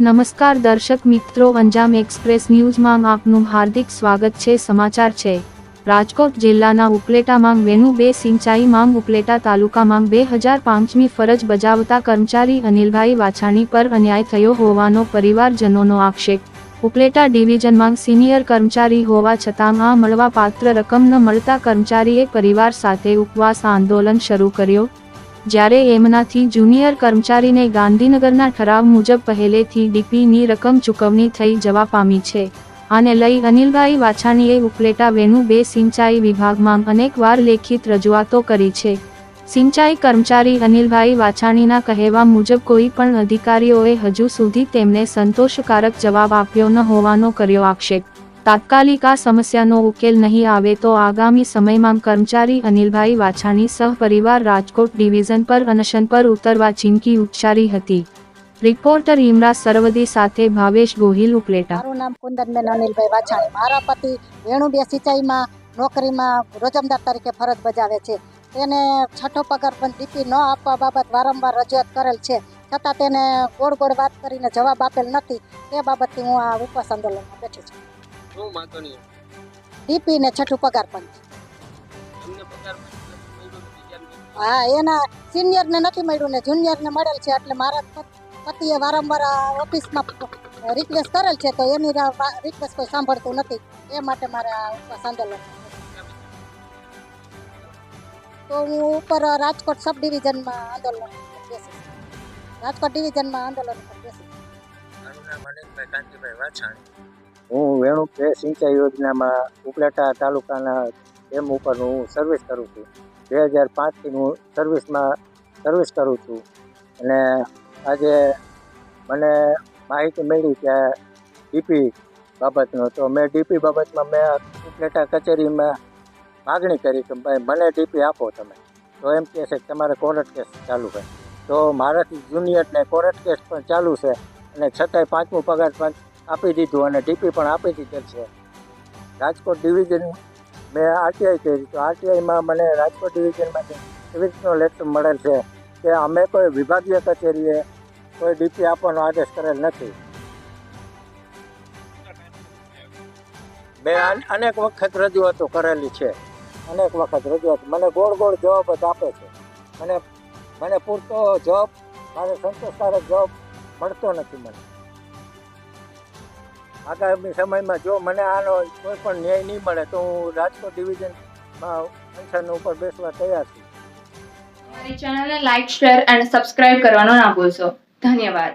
નમસ્કાર દર્શક મિત્રો અંજામ એક્સપ્રેસ ન્યૂઝમાં આપનું હાર્દિક સ્વાગત છે. સમાચાર છે. રાજકોટ જિલ્લાના ઉપલેટામાં વેનુ બે, સિંચાઈ માંગ ઉપલેટા તાલુકામાં બે હજાર પાંચમી ફરજ બજાવતા કર્મચારી અનિલભાઈ વાછાણી પર અન્યાય થયો હોવાનો પરિવારજનોનો આક્ષેપ. ઉપલેટા ડિવિઝનમાં સિનિયર કર્મચારી હોવા છતાં આ મળવા પાત્ર રકમ ન મળતા કર્મચારીએ પરિવાર સાથે ઉપવાસ આંદોલન શરૂ કર્યો. જ્યારે એમનાથી જુનિયર કર્મચારીને ગાંધીનગરના ઠરાવ મુજબ પહેલેથી ડીપીની રકમ ચૂકવણી થઈ જવા પામી છે. આને લઈ અનિલભાઈ વાછાણીએ ઉપલેટા વેણુ બે સિંચાઈ વિભાગમાં અનેકવાર લેખિત રજૂઆતો કરી છે. સિંચાઈ કર્મચારી અનિલભાઈ વાછાણીના કહેવા મુજબ કોઈ પણ અધિકારીઓએ હજુ સુધી તેમને સંતોષકારક જવાબ આપ્યો ન હોવાનો કર્યો આક્ષેપ. તાત્કાલિક આ સમસ્યાનો ઉકેલ નહીં આવે તો આગામી સમયમાં કર્મચારી અનિલભાઈ વાછાણી સહપરિવાર રાજકોટ ડિવિઝન પર અનશન પર ઉતરવા ચીમકી ઉચ્ચારી હતી. રિપોર્ટર ઇમરાજ સરવદી સાથે ભાવેશ ગોહિલ ઉપલેટા. મારું નામ કુંદનબેન અનિલભાઈ વાછાણી. મારા પતિ વેણુબે સિંચાઈમાં નોકરીમાં રોજમદાર તરીકે ફરજ બજાવે છે. તેને છઠ્ઠો પગાર પણ ડીપી ન આપવા બાબત વારંવાર રજૂઆત કરેલ છે. છતાં તેને ગોળ ગોળ વાત કરીને જવાબ આપેલ નથી. તે બાબતથી હું આ ઉપવાસ આંદોલનમાં બેઠી છું. શું ડીપી ને છઠ્ઠું પગાર ક્યાંથી? હા એના સિનિયરને નથી મળ્યું ને જુનિયરને મળેલ છે એટલે મારા પતિએ વારંવાર ઓફિસમાં રિક્વેસ્ટ કરેલ છે તો એની રિક્વેસ્ટ કોઈ સાંભળતું નથી. એ માટે મારે આ ઉપવાસ આંદોલન તો હું ઉપર રાજકોટ સબ ડિવિઝનમાં આંદોલન બેસીશ. રાજકોટ ડિવિઝનમાં આંદોલન પર બેસીશ. મારું નામ અનિલભાઈ કાંતિભાઈ વાછાણી. હું વેણુ સિંચાઈ યોજનામાં ઉપલેટા તાલુકાના ડેમ ઉપર હું સર્વિસ કરું છું. બે હજાર પાંચથી હું સર્વિસમાં સર્વિસ કરું છું. અને આજે મને માહિતી મળી કે ડીપી બાબતનો, તો મેં ડીપી બાબતમાં મેં ઉપલેટા કચેરીમાં માગણી કરી કે ભાઈ મને ડીપી આપો તમે. તો એમ કહે છે કે તમારે કોર્ટ કેસ ચાલુ છે. તો મારાથી જુનિયરને કોર્ટ કેસ પણ ચાલુ છે. અને છતાંય પાંચમું પગાર પણ આપી દીધું અને ડીપી પણ આપી દીધેલ છે. રાજકોટ ડિવિઝન મેં આરટીઆઈ કરી. તો આરટીઆઈમાં મને રાજકોટ ડિવિઝનમાંથી એવી રીતનો લેટર મળેલ છે કે અમે કોઈ વિભાગીય કચેરીએ કોઈ ડીપી આપવાનો આદેશ કરેલ નથી. મેં અનેક વખત રજૂઆતો કરેલી છે. અનેક વખત રજૂઆત. મને ગોળ ગોળ જવાબ જ આપે છે. મને મને પૂરતો જવાબ, મારે સંતોષકારક જવાબ મળતો નથી મને. આગામી સમયમાં જો મને આનો કોઈ પણ ન્યાય નહીં મળે તો હું રાજકોટ ડિવિઝનમાં અનશન ઉપર બેસવા તૈયાર છું. અમારી ચેનલને લાઇક શેર અને સબસ્ક્રાઇબ કરવાનો ના ભૂલશો. ધન્યવાદ.